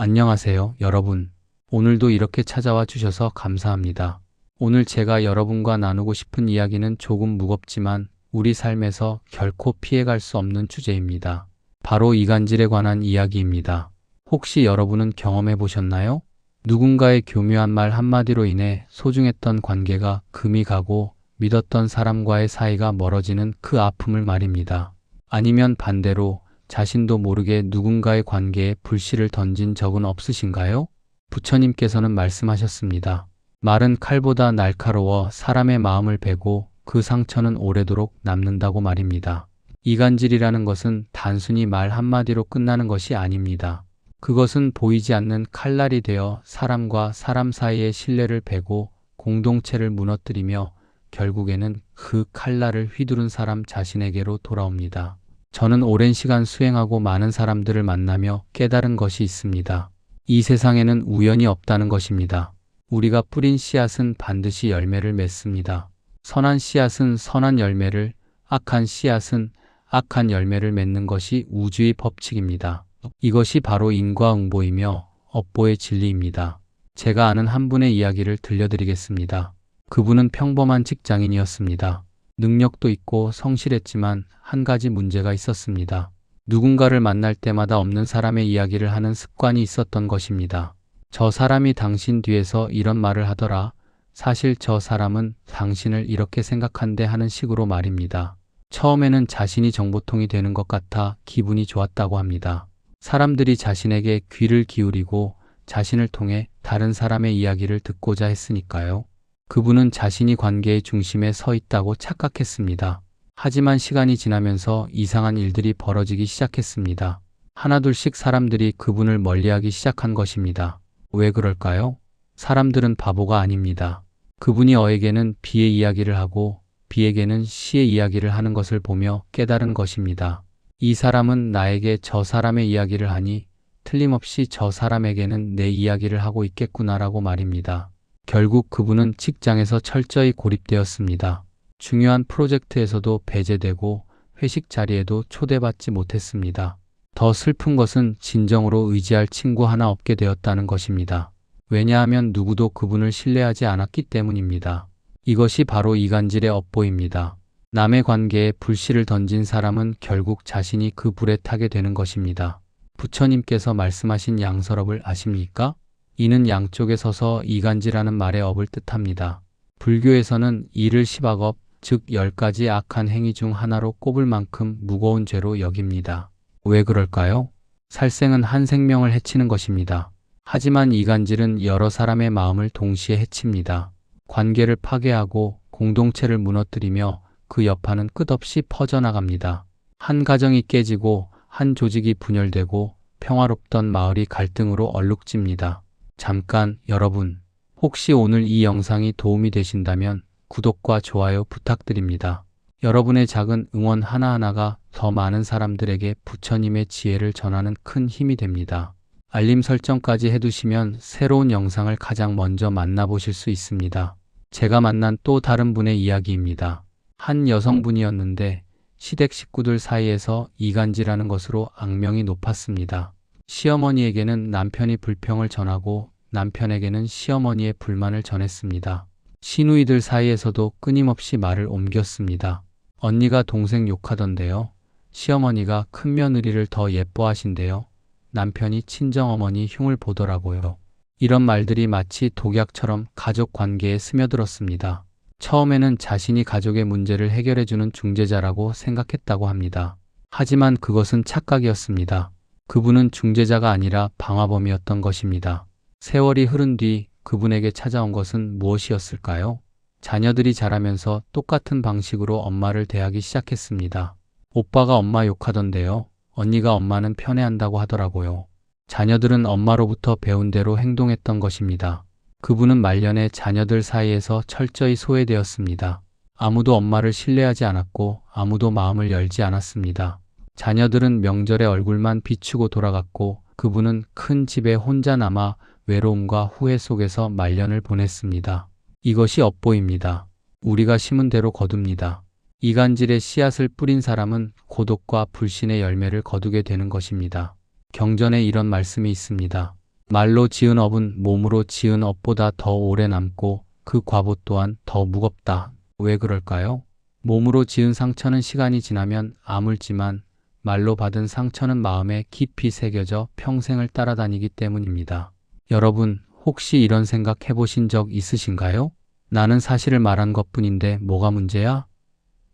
안녕하세요, 여러분. 오늘도 이렇게 찾아와 주셔서 감사합니다. 오늘 제가 여러분과 나누고 싶은 이야기는 조금 무겁지만 우리 삶에서 결코 피해갈 수 없는 주제입니다. 바로 이간질에 관한 이야기입니다. 혹시 여러분은 경험해 보셨나요? 누군가의 교묘한 말 한마디로 인해 소중했던 관계가 금이 가고 믿었던 사람과의 사이가 멀어지는 그 아픔을 말입니다. 아니면 반대로 자신도 모르게 누군가의 관계에 불씨를 던진 적은 없으신가요? 부처님께서는 말씀하셨습니다. 말은 칼보다 날카로워 사람의 마음을 베고 그 상처는 오래도록 남는다고 말입니다. 이간질이라는 것은 단순히 말 한마디로 끝나는 것이 아닙니다. 그것은 보이지 않는 칼날이 되어 사람과 사람 사이의 신뢰를 베고 공동체를 무너뜨리며 결국에는 그 칼날을 휘두른 사람 자신에게로 돌아옵니다. 저는 오랜 시간 수행하고 많은 사람들을 만나며 깨달은 것이 있습니다. 이 세상에는 우연이 없다는 것입니다. 우리가 뿌린 씨앗은 반드시 열매를 맺습니다. 선한 씨앗은 선한 열매를, 악한 씨앗은 악한 열매를 맺는 것이 우주의 법칙입니다. 이것이 바로 인과응보이며 업보의 진리입니다. 제가 아는 한 분의 이야기를 들려드리겠습니다. 그분은 평범한 직장인이었습니다. 능력도 있고 성실했지만 한 가지 문제가 있었습니다. 누군가를 만날 때마다 없는 사람의 이야기를 하는 습관이 있었던 것입니다. 저 사람이 당신 뒤에서 이런 말을 하더라. 사실 저 사람은 당신을 이렇게 생각한대 하는 식으로 말입니다. 처음에는 자신이 정보통이 되는 것 같아 기분이 좋았다고 합니다. 사람들이 자신에게 귀를 기울이고 자신을 통해 다른 사람의 이야기를 듣고자 했으니까요. 그분은 자신이 관계의 중심에 서 있다고 착각했습니다. 하지만 시간이 지나면서 이상한 일들이 벌어지기 시작했습니다. 하나둘씩 사람들이 그분을 멀리하기 시작한 것입니다. 왜 그럴까요? 사람들은 바보가 아닙니다. 그분이 어에게는 비의 이야기를 하고 비에게는 시의 이야기를 하는 것을 보며 깨달은 것입니다. 이 사람은 나에게 저 사람의 이야기를 하니 틀림없이 저 사람에게는 내 이야기를 하고 있겠구나라고 말입니다. 결국 그분은 직장에서 철저히 고립되었습니다. 중요한 프로젝트에서도 배제되고 회식 자리에도 초대받지 못했습니다. 더 슬픈 것은 진정으로 의지할 친구 하나 없게 되었다는 것입니다. 왜냐하면 누구도 그분을 신뢰하지 않았기 때문입니다. 이것이 바로 이간질의 업보입니다. 남의 관계에 불씨를 던진 사람은 결국 자신이 그 불에 타게 되는 것입니다. 부처님께서 말씀하신 양설업을 아십니까? 이는 양쪽에 서서 이간질하는 말의 업을 뜻합니다. 불교에서는 이를 시박업, 즉열 가지 악한 행위 중 하나로 꼽을 만큼 무거운 죄로 여깁니다. 왜 그럴까요? 살생은 한 생명을 해치는 것입니다. 하지만 이간질은 여러 사람의 마음을 동시에 해칩니다. 관계를 파괴하고 공동체를 무너뜨리며 그 여파는 끝없이 퍼져나갑니다. 한 가정이 깨지고 한 조직이 분열되고 평화롭던 마을이 갈등으로 얼룩집니다. 잠깐 여러분, 혹시 오늘 이 영상이 도움이 되신다면 구독과 좋아요 부탁드립니다. 여러분의 작은 응원 하나하나가 더 많은 사람들에게 부처님의 지혜를 전하는 큰 힘이 됩니다. 알림 설정까지 해두시면 새로운 영상을 가장 먼저 만나보실 수 있습니다. 제가 만난 또 다른 분의 이야기입니다. 한 여성분이었는데 시댁 식구들 사이에서 이간질하는 것으로 악명이 높았습니다. 시어머니에게는 남편이 불평을 전하고 남편에게는 시어머니의 불만을 전했습니다. 시누이들 사이에서도 끊임없이 말을 옮겼습니다. 언니가 동생 욕하던데요. 시어머니가 큰 며느리를 더 예뻐하신대요. 남편이 친정어머니 흉을 보더라고요. 이런 말들이 마치 독약처럼 가족 관계에 스며들었습니다. 처음에는 자신이 가족의 문제를 해결해주는 중재자라고 생각했다고 합니다. 하지만 그것은 착각이었습니다. 그분은 중재자가 아니라 방화범이었던 것입니다. 세월이 흐른 뒤 그분에게 찾아온 것은 무엇이었을까요? 자녀들이 자라면서 똑같은 방식으로 엄마를 대하기 시작했습니다. 오빠가 엄마 욕하던데요. 언니가 엄마는 편애한다고 하더라고요. 자녀들은 엄마로부터 배운 대로 행동했던 것입니다. 그분은 말년에 자녀들 사이에서 철저히 소외되었습니다. 아무도 엄마를 신뢰하지 않았고 아무도 마음을 열지 않았습니다. 자녀들은 명절에 얼굴만 비추고 돌아갔고 그분은 큰 집에 혼자 남아 외로움과 후회 속에서 말년을 보냈습니다. 이것이 업보입니다. 우리가 심은 대로 거둡니다. 이간질의 씨앗을 뿌린 사람은 고독과 불신의 열매를 거두게 되는 것입니다. 경전에 이런 말씀이 있습니다. 말로 지은 업은 몸으로 지은 업보다 더 오래 남고 그 과보 또한 더 무겁다. 왜 그럴까요? 몸으로 지은 상처는 시간이 지나면 아물지만 말로 받은 상처는 마음에 깊이 새겨져 평생을 따라다니기 때문입니다. 여러분, 혹시 이런 생각 해보신 적 있으신가요? 나는 사실을 말한 것 뿐인데 뭐가 문제야?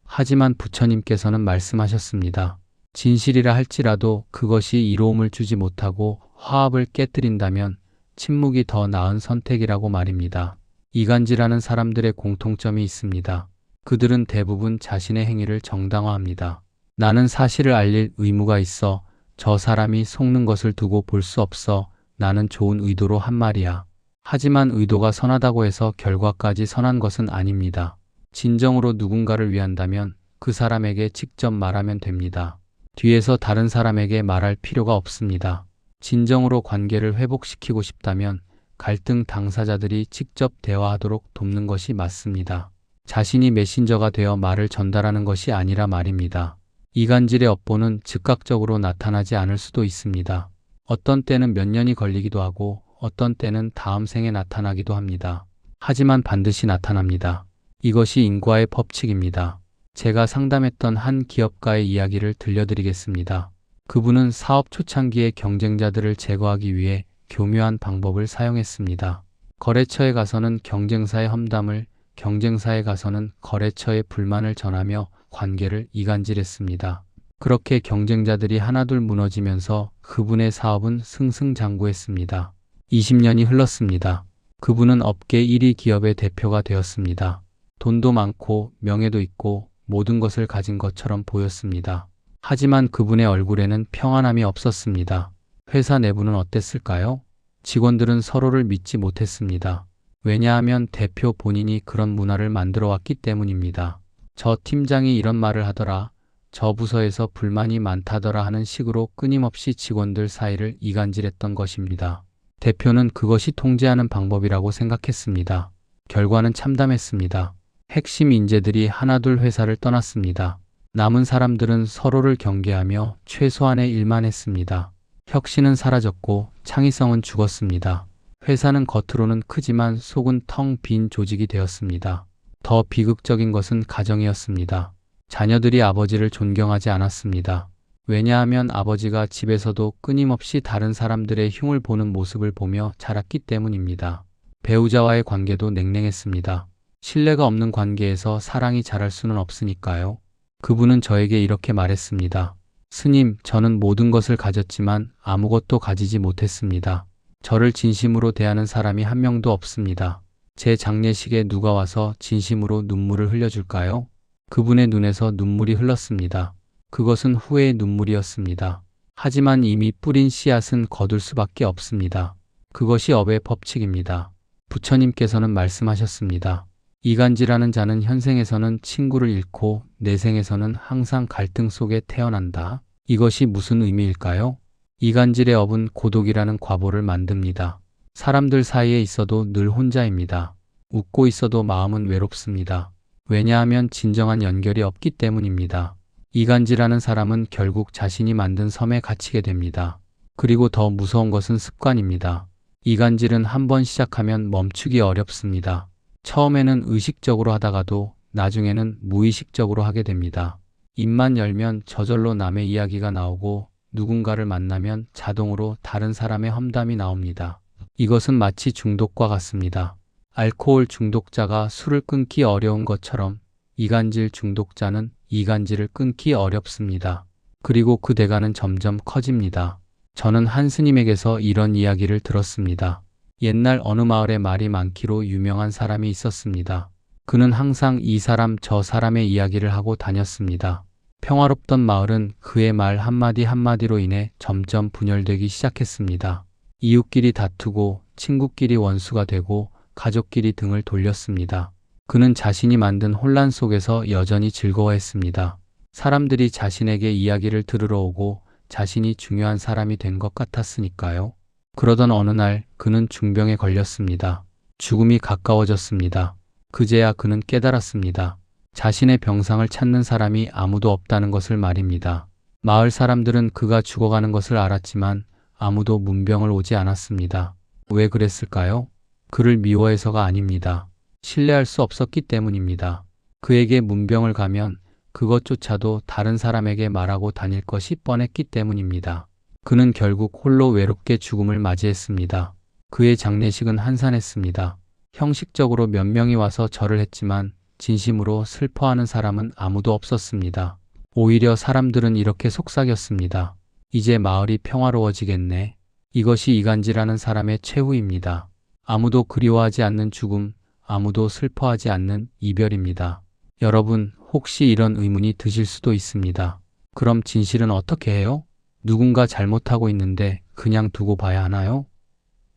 하지만 부처님께서는 말씀하셨습니다. 진실이라 할지라도 그것이 이로움을 주지 못하고 화합을 깨뜨린다면 침묵이 더 나은 선택이라고 말입니다. 이간질하는 사람들의 공통점이 있습니다. 그들은 대부분 자신의 행위를 정당화합니다. 나는 사실을 알릴 의무가 있어 저 사람이 속는 것을 두고 볼 수 없어 나는 좋은 의도로 한 말이야. 하지만 의도가 선하다고 해서 결과까지 선한 것은 아닙니다. 진정으로 누군가를 위한다면 그 사람에게 직접 말하면 됩니다. 뒤에서 다른 사람에게 말할 필요가 없습니다. 진정으로 관계를 회복시키고 싶다면 갈등 당사자들이 직접 대화하도록 돕는 것이 맞습니다. 자신이 메신저가 되어 말을 전달하는 것이 아니라 말입니다. 이간질의 업보는 즉각적으로 나타나지 않을 수도 있습니다. 어떤 때는 몇 년이 걸리기도 하고 어떤 때는 다음 생에 나타나기도 합니다. 하지만 반드시 나타납니다. 이것이 인과의 법칙입니다. 제가 상담했던 한 기업가의 이야기를 들려드리겠습니다. 그분은 사업 초창기에 경쟁자들을 제거하기 위해 교묘한 방법을 사용했습니다. 거래처에 가서는 경쟁사의 험담을, 경쟁사에 가서는 거래처의 불만을 전하며 관계를 이간질했습니다. 그렇게 경쟁자들이 하나둘 무너지면서 그분의 사업은 승승장구했습니다. 20년이 흘렀습니다. 그분은 업계 1위 기업의 대표가 되었습니다. 돈도 많고 명예도 있고 모든 것을 가진 것처럼 보였습니다. 하지만 그분의 얼굴에는 평안함이 없었습니다. 회사 내부는 어땠을까요? 직원들은 서로를 믿지 못했습니다. 왜냐하면 대표 본인이 그런 문화를 만들어 왔기 때문입니다. 저 팀장이 이런 말을 하더라. 저 부서에서 불만이 많다더라 하는 식으로 끊임없이 직원들 사이를 이간질했던 것입니다. 대표는 그것이 통제하는 방법이라고 생각했습니다. 결과는 참담했습니다. 핵심 인재들이 하나둘 회사를 떠났습니다. 남은 사람들은 서로를 경계하며 최소한의 일만 했습니다. 혁신은 사라졌고 창의성은 죽었습니다. 회사는 겉으로는 크지만 속은 텅 빈 조직이 되었습니다. 더 비극적인 것은 가정이었습니다. 자녀들이 아버지를 존경하지 않았습니다. 왜냐하면 아버지가 집에서도 끊임없이 다른 사람들의 흉을 보는 모습을 보며 자랐기 때문입니다. 배우자와의 관계도 냉랭했습니다. 신뢰가 없는 관계에서 사랑이 자랄 수는 없으니까요. 그분은 저에게 이렇게 말했습니다. 스님, 저는 모든 것을 가졌지만 아무것도 가지지 못했습니다. 저를 진심으로 대하는 사람이 한 명도 없습니다. 제 장례식에 누가 와서 진심으로 눈물을 흘려줄까요? 그분의 눈에서 눈물이 흘렀습니다. 그것은 후회의 눈물이었습니다. 하지만 이미 뿌린 씨앗은 거둘 수밖에 없습니다. 그것이 업의 법칙입니다. 부처님께서는 말씀하셨습니다. 이간질하는 자는 현생에서는 친구를 잃고 내생에서는 항상 갈등 속에 태어난다. 이것이 무슨 의미일까요? 이간질의 업은 고독이라는 과보를 만듭니다. 사람들 사이에 있어도 늘 혼자입니다. 웃고 있어도 마음은 외롭습니다. 왜냐하면 진정한 연결이 없기 때문입니다. 이간질하는 사람은 결국 자신이 만든 섬에 갇히게 됩니다. 그리고 더 무서운 것은 습관입니다. 이간질은 한번 시작하면 멈추기 어렵습니다. 처음에는 의식적으로 하다가도 나중에는 무의식적으로 하게 됩니다. 입만 열면 저절로 남의 이야기가 나오고 누군가를 만나면 자동으로 다른 사람의 험담이 나옵니다. 이것은 마치 중독과 같습니다. 알코올 중독자가 술을 끊기 어려운 것처럼 이간질 중독자는 이간질을 끊기 어렵습니다. 그리고 그 대가는 점점 커집니다. 저는 한 스님에게서 이런 이야기를 들었습니다. 옛날 어느 마을에 말이 많기로 유명한 사람이 있었습니다. 그는 항상 이 사람 저 사람의 이야기를 하고 다녔습니다. 평화롭던 마을은 그의 말 한마디 한마디로 인해 점점 분열되기 시작했습니다. 이웃끼리 다투고 친구끼리 원수가 되고 가족끼리 등을 돌렸습니다. 그는 자신이 만든 혼란 속에서 여전히 즐거워했습니다. 사람들이 자신에게 이야기를 들으러 오고 자신이 중요한 사람이 된 것 같았으니까요. 그러던 어느 날 그는 중병에 걸렸습니다. 죽음이 가까워졌습니다. 그제야 그는 깨달았습니다. 자신의 병상을 찾는 사람이 아무도 없다는 것을 말입니다. 마을 사람들은 그가 죽어가는 것을 알았지만 아무도 문병을 오지 않았습니다. 왜 그랬을까요? 그를 미워해서가 아닙니다. 신뢰할 수 없었기 때문입니다. 그에게 문병을 가면 그것조차도 다른 사람에게 말하고 다닐 것이 뻔했기 때문입니다. 그는 결국 홀로 외롭게 죽음을 맞이했습니다. 그의 장례식은 한산했습니다. 형식적으로 몇 명이 와서 절을 했지만 진심으로 슬퍼하는 사람은 아무도 없었습니다. 오히려 사람들은 이렇게 속삭였습니다. 이제 마을이 평화로워지겠네. 이것이 이간지라는 사람의 최후입니다. 아무도 그리워하지 않는 죽음, 아무도 슬퍼하지 않는 이별입니다. 여러분, 혹시 이런 의문이 드실 수도 있습니다. 그럼 진실은 어떻게 해요? 누군가 잘못하고 있는데 그냥 두고 봐야 하나요?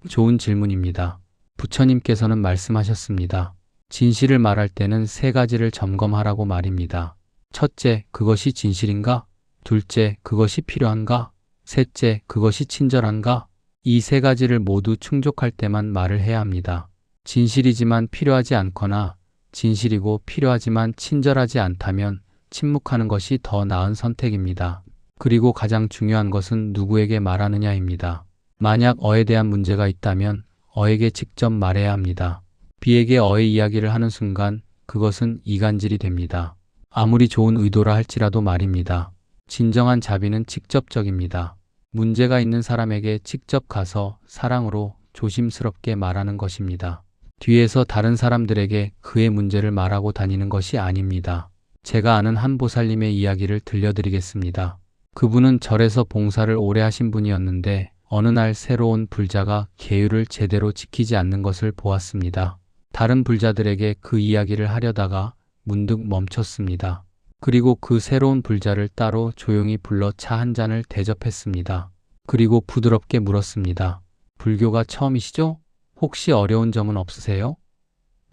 좋은 질문입니다. 부처님께서는 말씀하셨습니다. 진실을 말할 때는 세 가지를 점검하라고 말입니다. 첫째, 그것이 진실인가? 둘째, 그것이 필요한가? 셋째, 그것이 친절한가? 이 세 가지를 모두 충족할 때만 말을 해야 합니다. 진실이지만 필요하지 않거나 진실이고 필요하지만 친절하지 않다면 침묵하는 것이 더 나은 선택입니다. 그리고 가장 중요한 것은 누구에게 말하느냐입니다. 만약 어에 대한 문제가 있다면 어에게 직접 말해야 합니다. 비에게 어의 이야기를 하는 순간 그것은 이간질이 됩니다. 아무리 좋은 의도라 할지라도 말입니다. 진정한 자비는 직접적입니다. 문제가 있는 사람에게 직접 가서 사랑으로 조심스럽게 말하는 것입니다. 뒤에서 다른 사람들에게 그의 문제를 말하고 다니는 것이 아닙니다. 제가 아는 한 보살님의 이야기를 들려드리겠습니다. 그분은 절에서 봉사를 오래 하신 분이었는데 어느 날 새로운 불자가 계율을 제대로 지키지 않는 것을 보았습니다. 다른 불자들에게 그 이야기를 하려다가 문득 멈췄습니다. 그리고 그 새로운 불자를 따로 조용히 불러 차 한 잔을 대접했습니다. 그리고 부드럽게 물었습니다. 불교가 처음이시죠? 혹시 어려운 점은 없으세요?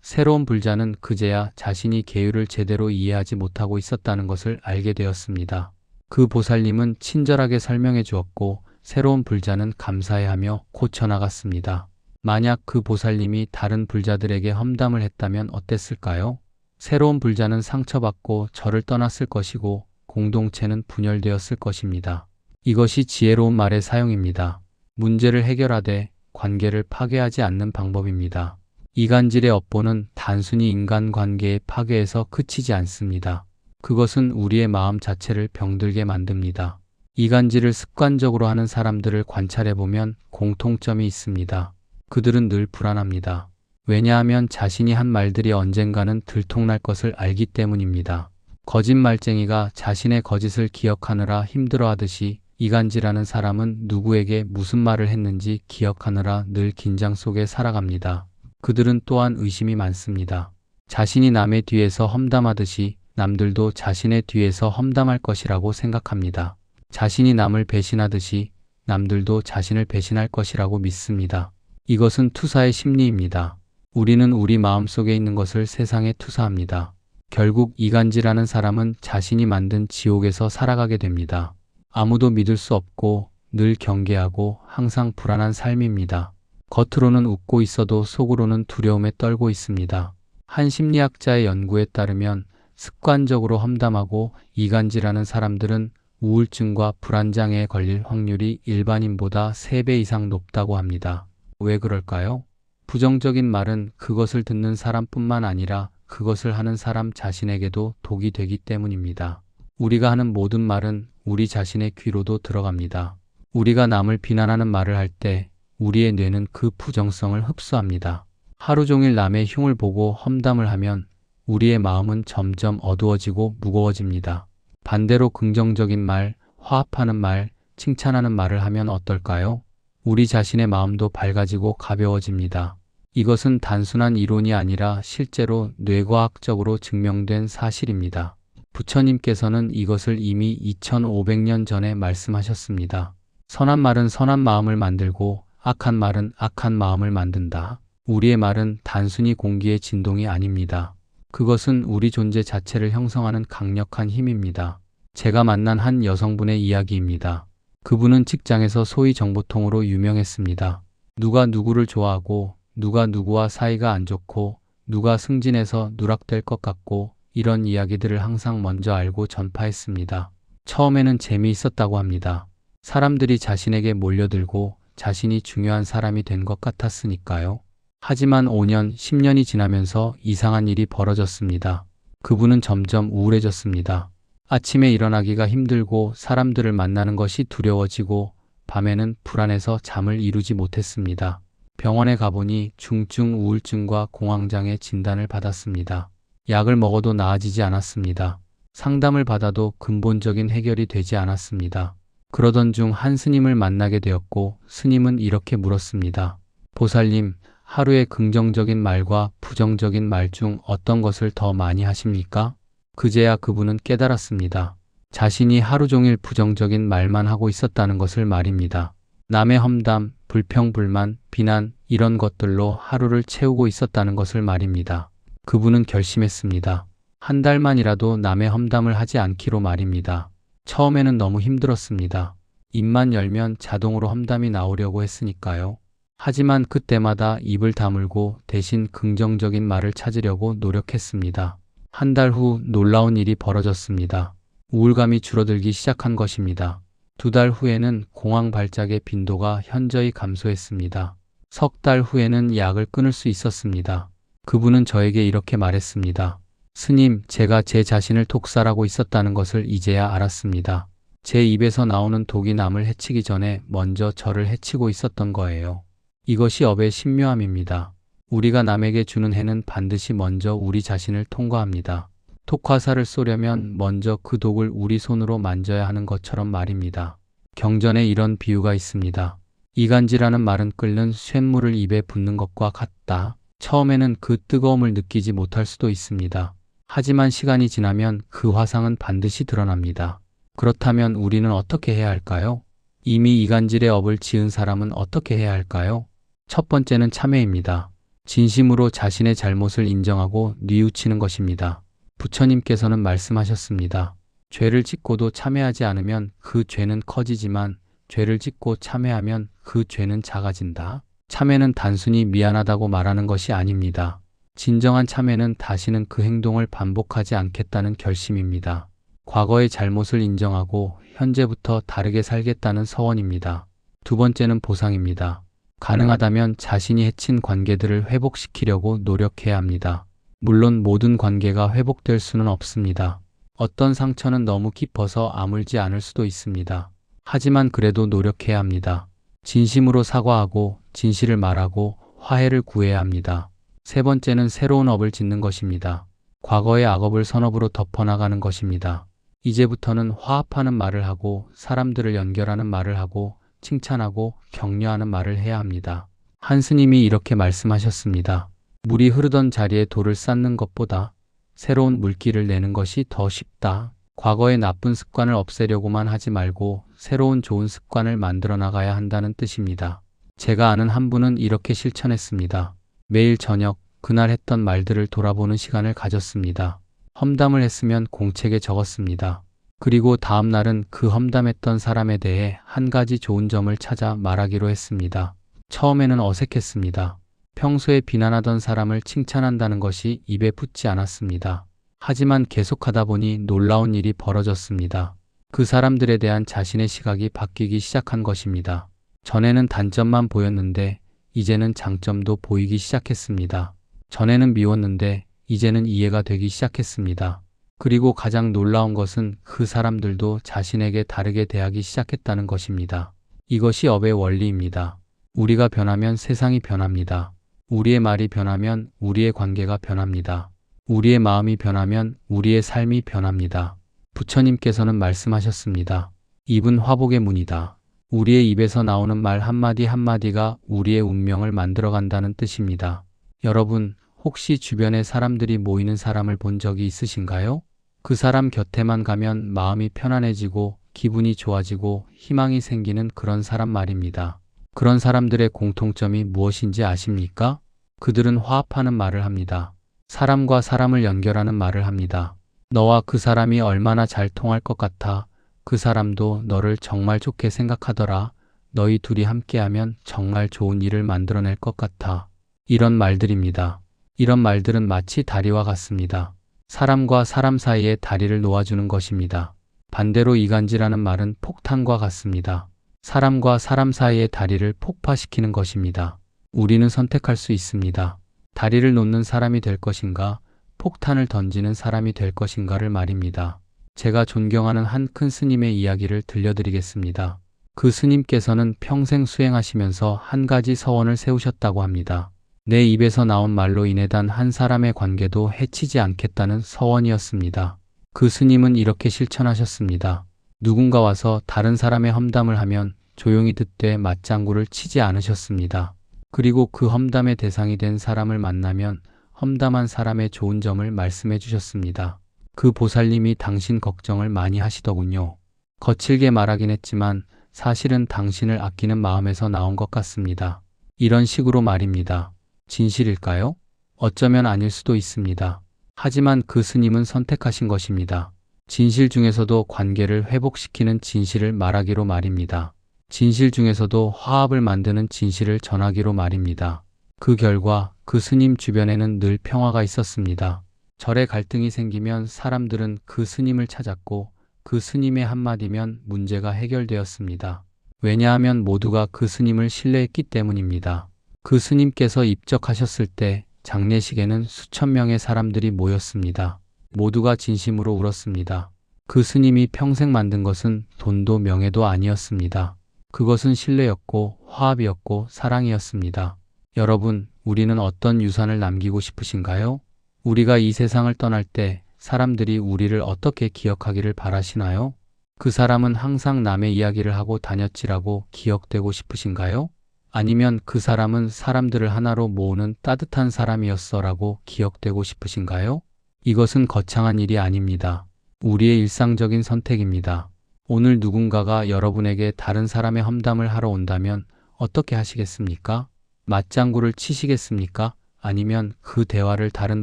새로운 불자는 그제야 자신이 계율을 제대로 이해하지 못하고 있었다는 것을 알게 되었습니다. 그 보살님은 친절하게 설명해 주었고 새로운 불자는 감사해하며 고쳐나갔습니다. 만약 그 보살님이 다른 불자들에게 험담을 했다면 어땠을까요? 새로운 불자는 상처받고 절을 떠났을 것이고 공동체는 분열되었을 것입니다. 이것이 지혜로운 말의 사용입니다. 문제를 해결하되 관계를 파괴하지 않는 방법입니다. 이간질의 업보는 단순히 인간관계의 파괴에서 그치지 않습니다. 그것은 우리의 마음 자체를 병들게 만듭니다. 이간질을 습관적으로 하는 사람들을 관찰해보면 공통점이 있습니다. 그들은 늘 불안합니다. 왜냐하면 자신이 한 말들이 언젠가는 들통날 것을 알기 때문입니다. 거짓말쟁이가 자신의 거짓을 기억하느라 힘들어하듯이 이간질하는 사람은 누구에게 무슨 말을 했는지 기억하느라 늘 긴장 속에 살아갑니다. 그들은 또한 의심이 많습니다. 자신이 남의 뒤에서 험담하듯이 남들도 자신의 뒤에서 험담할 것이라고 생각합니다. 자신이 남을 배신하듯이 남들도 자신을 배신할 것이라고 믿습니다. 이것은 투사의 심리입니다. 우리는 우리 마음 속에 있는 것을 세상에 투사합니다. 결국 이간질하는 사람은 자신이 만든 지옥에서 살아가게 됩니다. 아무도 믿을 수 없고 늘 경계하고 항상 불안한 삶입니다. 겉으로는 웃고 있어도 속으로는 두려움에 떨고 있습니다. 한 심리학자의 연구에 따르면 습관적으로 험담하고 이간질하는 사람들은 우울증과 불안장애에 걸릴 확률이 일반인보다 3배 이상 높다고 합니다. 왜 그럴까요? 부정적인 말은 그것을 듣는 사람뿐만 아니라 그것을 하는 사람 자신에게도 독이 되기 때문입니다. 우리가 하는 모든 말은 우리 자신의 귀로도 들어갑니다. 우리가 남을 비난하는 말을 할 때 우리의 뇌는 그 부정성을 흡수합니다. 하루 종일 남의 흉을 보고 험담을 하면 우리의 마음은 점점 어두워지고 무거워집니다. 반대로 긍정적인 말, 화합하는 말, 칭찬하는 말을 하면 어떨까요? 우리 자신의 마음도 밝아지고 가벼워집니다. 이것은 단순한 이론이 아니라 실제로 뇌과학적으로 증명된 사실입니다. 부처님께서는 이것을 이미 2500년 전에 말씀하셨습니다. 선한 말은 선한 마음을 만들고 악한 말은 악한 마음을 만든다. 우리의 말은 단순히 공기의 진동이 아닙니다. 그것은 우리 존재 자체를 형성하는 강력한 힘입니다. 제가 만난 한 여성분의 이야기입니다. 그분은 직장에서 소위 정보통으로 유명했습니다. 누가 누구를 좋아하고 누가 누구와 사이가 안 좋고 누가 승진해서 누락될 것 같고 이런 이야기들을 항상 먼저 알고 전파했습니다. 처음에는 재미있었다고 합니다. 사람들이 자신에게 몰려들고 자신이 중요한 사람이 된 것 같았으니까요. 하지만 5년, 10년이 지나면서 이상한 일이 벌어졌습니다. 그분은 점점 우울해졌습니다. 아침에 일어나기가 힘들고 사람들을 만나는 것이 두려워지고 밤에는 불안해서 잠을 이루지 못했습니다. 병원에 가보니 중증 우울증과 공황장애 진단을 받았습니다. 약을 먹어도 나아지지 않았습니다. 상담을 받아도 근본적인 해결이 되지 않았습니다. 그러던 중 한 스님을 만나게 되었고 스님은 이렇게 물었습니다. 보살님, 하루에 긍정적인 말과 부정적인 말 중 어떤 것을 더 많이 하십니까? 그제야 그분은 깨달았습니다. 자신이 하루 종일 부정적인 말만 하고 있었다는 것을 말입니다. 남의 험담, 불평 불만, 비난, 이런 것들로 하루를 채우고 있었다는 것을 말입니다. 그분은 결심했습니다. 한 달만이라도 남의 험담을 하지 않기로 말입니다. 처음에는 너무 힘들었습니다. 입만 열면 자동으로 험담이 나오려고 했으니까요. 하지만 그때마다 입을 다물고 대신 긍정적인 말을 찾으려고 노력했습니다. 한 달 후 놀라운 일이 벌어졌습니다. 우울감이 줄어들기 시작한 것입니다. 두 달 후에는 공황 발작의 빈도가 현저히 감소했습니다. 석 달 후에는 약을 끊을 수 있었습니다. 그분은 저에게 이렇게 말했습니다. 스님, 제가 제 자신을 독살하고 있었다는 것을 이제야 알았습니다. 제 입에서 나오는 독이 남을 해치기 전에 먼저 저를 해치고 있었던 거예요. 이것이 업의 신묘함입니다. 우리가 남에게 주는 해는 반드시 먼저 우리 자신을 통과합니다. 독화살을 쏘려면 먼저 그 독을 우리 손으로 만져야 하는 것처럼 말입니다. 경전에 이런 비유가 있습니다. 이간지라는 말은 끓는 쇳물을 입에 붓는 것과 같다. 처음에는 그 뜨거움을 느끼지 못할 수도 있습니다. 하지만 시간이 지나면 그 화상은 반드시 드러납니다. 그렇다면 우리는 어떻게 해야 할까요? 이미 이간질의 업을 지은 사람은 어떻게 해야 할까요? 첫 번째는 참회입니다. 진심으로 자신의 잘못을 인정하고 뉘우치는 것입니다. 부처님께서는 말씀하셨습니다. 죄를 짓고도 참회하지 않으면 그 죄는 커지지만 죄를 짓고 참회하면 그 죄는 작아진다. 참회는 단순히 미안하다고 말하는 것이 아닙니다. 진정한 참회는 다시는 그 행동을 반복하지 않겠다는 결심입니다. 과거의 잘못을 인정하고 현재부터 다르게 살겠다는 서원입니다. 두 번째는 보상입니다. 가능하다면 자신이 해친 관계들을 회복시키려고 노력해야 합니다. 물론 모든 관계가 회복될 수는 없습니다. 어떤 상처는 너무 깊어서 아물지 않을 수도 있습니다. 하지만 그래도 노력해야 합니다. 진심으로 사과하고 진실을 말하고 화해를 구해야 합니다. 세 번째는 새로운 업을 짓는 것입니다. 과거의 악업을 선업으로 덮어나가는 것입니다. 이제부터는 화합하는 말을 하고 사람들을 연결하는 말을 하고 칭찬하고 격려하는 말을 해야 합니다. 한 스님이 이렇게 말씀하셨습니다. 물이 흐르던 자리에 돌을 쌓는 것보다 새로운 물길을 내는 것이 더 쉽다. 과거의 나쁜 습관을 없애려고만 하지 말고 새로운 좋은 습관을 만들어 나가야 한다는 뜻입니다. 제가 아는 한 분은 이렇게 실천했습니다. 매일 저녁 그날 했던 말들을 돌아보는 시간을 가졌습니다. 험담을 했으면 공책에 적었습니다. 그리고 다음 날은 그 험담했던 사람에 대해 한 가지 좋은 점을 찾아 말하기로 했습니다. 처음에는 어색했습니다. 평소에 비난하던 사람을 칭찬한다는 것이 입에 붙지 않았습니다. 하지만 계속하다 보니 놀라운 일이 벌어졌습니다. 그 사람들에 대한 자신의 시각이 바뀌기 시작한 것입니다. 전에는 단점만 보였는데 이제는 장점도 보이기 시작했습니다. 전에는 미웠는데 이제는 이해가 되기 시작했습니다. 그리고 가장 놀라운 것은 그 사람들도 자신에게 다르게 대하기 시작했다는 것입니다. 이것이 업의 원리입니다. 우리가 변하면 세상이 변합니다. 우리의 말이 변하면 우리의 관계가 변합니다. 우리의 마음이 변하면 우리의 삶이 변합니다. 부처님께서는 말씀하셨습니다. 입은 화복의 문이다. 우리의 입에서 나오는 말 한마디 한마디가 우리의 운명을 만들어간다는 뜻입니다. 여러분, 혹시 주변에 사람들이 모이는 사람을 본 적이 있으신가요? 그 사람 곁에만 가면 마음이 편안해지고 기분이 좋아지고 희망이 생기는 그런 사람 말입니다. 그런 사람들의 공통점이 무엇인지 아십니까? 그들은 화합하는 말을 합니다. 사람과 사람을 연결하는 말을 합니다. 너와 그 사람이 얼마나 잘 통할 것 같아 그 사람도 너를 정말 좋게 생각하더라. 너희 둘이 함께하면 정말 좋은 일을 만들어낼 것 같아. 이런 말들입니다. 이런 말들은 마치 다리와 같습니다. 사람과 사람 사이에 다리를 놓아주는 것입니다. 반대로 이간지라는 말은 폭탄과 같습니다. 사람과 사람 사이의 다리를 폭파시키는 것입니다. 우리는 선택할 수 있습니다. 다리를 놓는 사람이 될 것인가, 폭탄을 던지는 사람이 될 것인가를 말입니다. 제가 존경하는 한 큰 스님의 이야기를 들려드리겠습니다. 그 스님께서는 평생 수행하시면서 한 가지 서원을 세우셨다고 합니다. 내 입에서 나온 말로 인해 단 한 사람의 관계도 해치지 않겠다는 서원이었습니다. 그 스님은 이렇게 실천하셨습니다. 누군가 와서 다른 사람의 험담을 하면 조용히 듣되 맞장구를 치지 않으셨습니다. 그리고 그 험담의 대상이 된 사람을 만나면 험담한 사람의 좋은 점을 말씀해 주셨습니다. 그 보살님이 당신 걱정을 많이 하시더군요. 거칠게 말하긴 했지만 사실은 당신을 아끼는 마음에서 나온 것 같습니다. 이런 식으로 말입니다. 진실일까요? 어쩌면 아닐 수도 있습니다. 하지만 그 스님은 선택하신 것입니다. 진실 중에서도 관계를 회복시키는 진실을 말하기로 말입니다. 진실 중에서도 화합을 만드는 진실을 전하기로 말입니다. 그 결과 그 스님 주변에는 늘 평화가 있었습니다. 절에 갈등이 생기면 사람들은 그 스님을 찾았고 그 스님의 한마디면 문제가 해결되었습니다. 왜냐하면 모두가 그 스님을 신뢰했기 때문입니다. 그 스님께서 입적하셨을 때 장례식에는 수천 명의 사람들이 모였습니다. 모두가 진심으로 울었습니다. 그 스님이 평생 만든 것은 돈도 명예도 아니었습니다. 그것은 신뢰였고 화합이었고 사랑이었습니다. 여러분, 우리는 어떤 유산을 남기고 싶으신가요? 우리가 이 세상을 떠날 때 사람들이 우리를 어떻게 기억하기를 바라시나요? 그 사람은 항상 남의 이야기를 하고 다녔지라고 기억되고 싶으신가요? 아니면 그 사람은 사람들을 하나로 모으는 따뜻한 사람이었어라고 기억되고 싶으신가요? 이것은 거창한 일이 아닙니다. 우리의 일상적인 선택입니다. 오늘 누군가가 여러분에게 다른 사람의 험담을 하러 온다면 어떻게 하시겠습니까? 맞장구를 치시겠습니까? 아니면 그 대화를 다른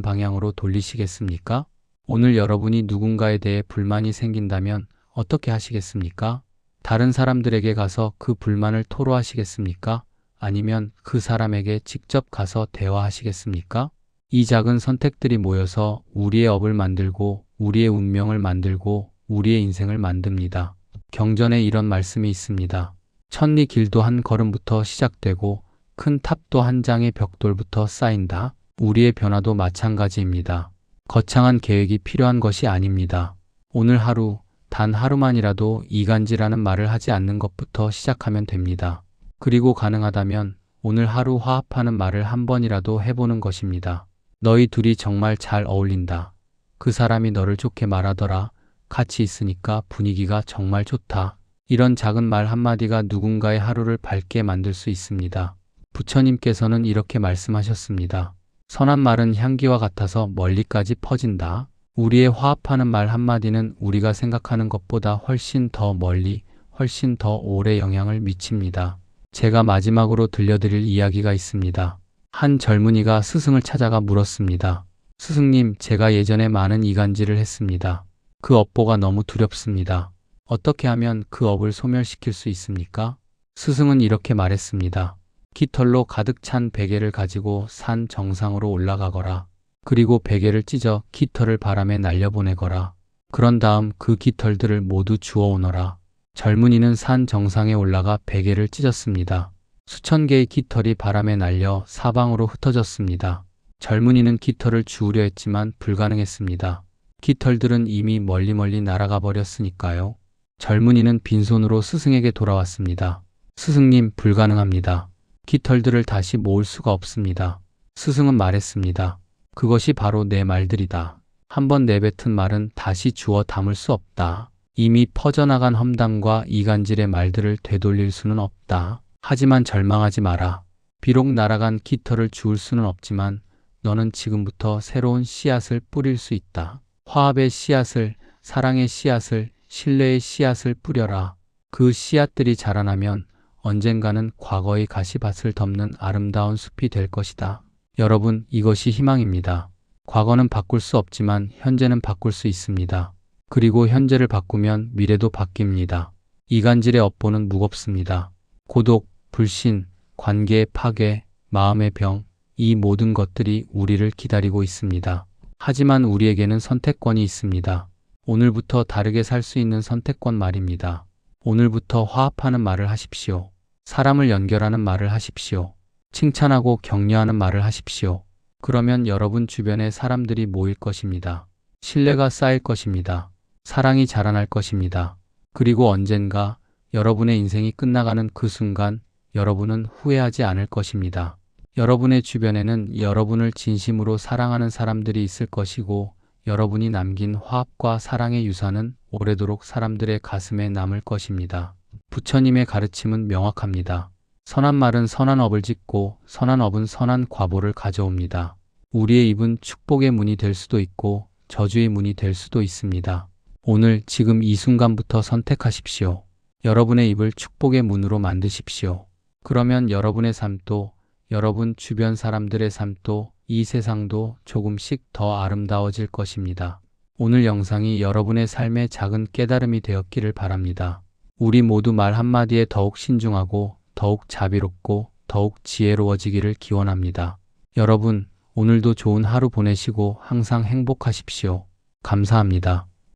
방향으로 돌리시겠습니까? 오늘 여러분이 누군가에 대해 불만이 생긴다면 어떻게 하시겠습니까? 다른 사람들에게 가서 그 불만을 토로하시겠습니까? 아니면 그 사람에게 직접 가서 대화하시겠습니까? 이 작은 선택들이 모여서 우리의 업을 만들고 우리의 운명을 만들고 우리의 인생을 만듭니다. 경전에 이런 말씀이 있습니다. 천리 길도 한 걸음부터 시작되고 큰 탑도 한 장의 벽돌부터 쌓인다. 우리의 변화도 마찬가지입니다. 거창한 계획이 필요한 것이 아닙니다. 오늘 하루, 단 하루만이라도 이간질하는 말을 하지 않는 것부터 시작하면 됩니다. 그리고 가능하다면 오늘 하루 화합하는 말을 한 번이라도 해보는 것입니다. 너희 둘이 정말 잘 어울린다. 그 사람이 너를 좋게 말하더라. 같이 있으니까 분위기가 정말 좋다. 이런 작은 말 한마디가 누군가의 하루를 밝게 만들 수 있습니다. 부처님께서는 이렇게 말씀하셨습니다. 선한 말은 향기와 같아서 멀리까지 퍼진다. 우리의 화합하는 말 한마디는 우리가 생각하는 것보다 훨씬 더 멀리, 훨씬 더 오래 영향을 미칩니다. 제가 마지막으로 들려드릴 이야기가 있습니다. 한 젊은이가 스승을 찾아가 물었습니다. 스승님, 제가 예전에 많은 이간질을 했습니다. 그 업보가 너무 두렵습니다. 어떻게 하면 그 업을 소멸시킬 수 있습니까? 스승은 이렇게 말했습니다. 깃털로 가득 찬 베개를 가지고 산 정상으로 올라가거라. 그리고 베개를 찢어 깃털을 바람에 날려보내거라. 그런 다음 그 깃털들을 모두 주워오너라. 젊은이는 산 정상에 올라가 베개를 찢었습니다. 수천 개의 깃털이 바람에 날려 사방으로 흩어졌습니다. 젊은이는 깃털을 주우려 했지만 불가능했습니다. 깃털들은 이미 멀리 멀리 날아가 버렸으니까요. 젊은이는 빈손으로 스승에게 돌아왔습니다. 스승님, 불가능합니다. 깃털들을 다시 모을 수가 없습니다. 스승은 말했습니다. 그것이 바로 내 말들이다. 한번 내뱉은 말은 다시 주워 담을 수 없다. 이미 퍼져나간 험담과 이간질의 말들을 되돌릴 수는 없다. 하지만 절망하지 마라. 비록 날아간 깃털을 주울 수는 없지만 너는 지금부터 새로운 씨앗을 뿌릴 수 있다. 화합의 씨앗을, 사랑의 씨앗을, 신뢰의 씨앗을 뿌려라. 그 씨앗들이 자라나면 언젠가는 과거의 가시밭을 덮는 아름다운 숲이 될 것이다. 여러분, 이것이 희망입니다. 과거는 바꿀 수 없지만 현재는 바꿀 수 있습니다. 그리고 현재를 바꾸면 미래도 바뀝니다. 이간질의 업보는 무겁습니다. 고독, 불신, 관계의 파괴, 마음의 병, 이 모든 것들이 우리를 기다리고 있습니다. 하지만 우리에게는 선택권이 있습니다. 오늘부터 다르게 살 수 있는 선택권 말입니다. 오늘부터 화합하는 말을 하십시오. 사람을 연결하는 말을 하십시오. 칭찬하고 격려하는 말을 하십시오. 그러면 여러분 주변에 사람들이 모일 것입니다. 신뢰가 쌓일 것입니다. 사랑이 자라날 것입니다. 그리고 언젠가 여러분의 인생이 끝나가는 그 순간 여러분은 후회하지 않을 것입니다. 여러분의 주변에는 여러분을 진심으로 사랑하는 사람들이 있을 것이고 여러분이 남긴 화합과 사랑의 유산은 오래도록 사람들의 가슴에 남을 것입니다. 부처님의 가르침은 명확합니다. 선한 말은 선한 업을 짓고 선한 업은 선한 과보를 가져옵니다. 우리의 입은 축복의 문이 될 수도 있고 저주의 문이 될 수도 있습니다. 오늘 지금 이 순간부터 선택하십시오. 여러분의 입을 축복의 문으로 만드십시오. 그러면 여러분의 삶도 여러분 주변 사람들의 삶도 이 세상도 조금씩 더 아름다워질 것입니다. 오늘 영상이 여러분의 삶의 작은 깨달음이 되었기를 바랍니다. 우리 모두 말 한마디에 더욱 신중하고 더욱 자비롭고 더욱 지혜로워지기를 기원합니다. 여러분, 오늘도 좋은 하루 보내시고 항상 행복하십시오. 감사합니다.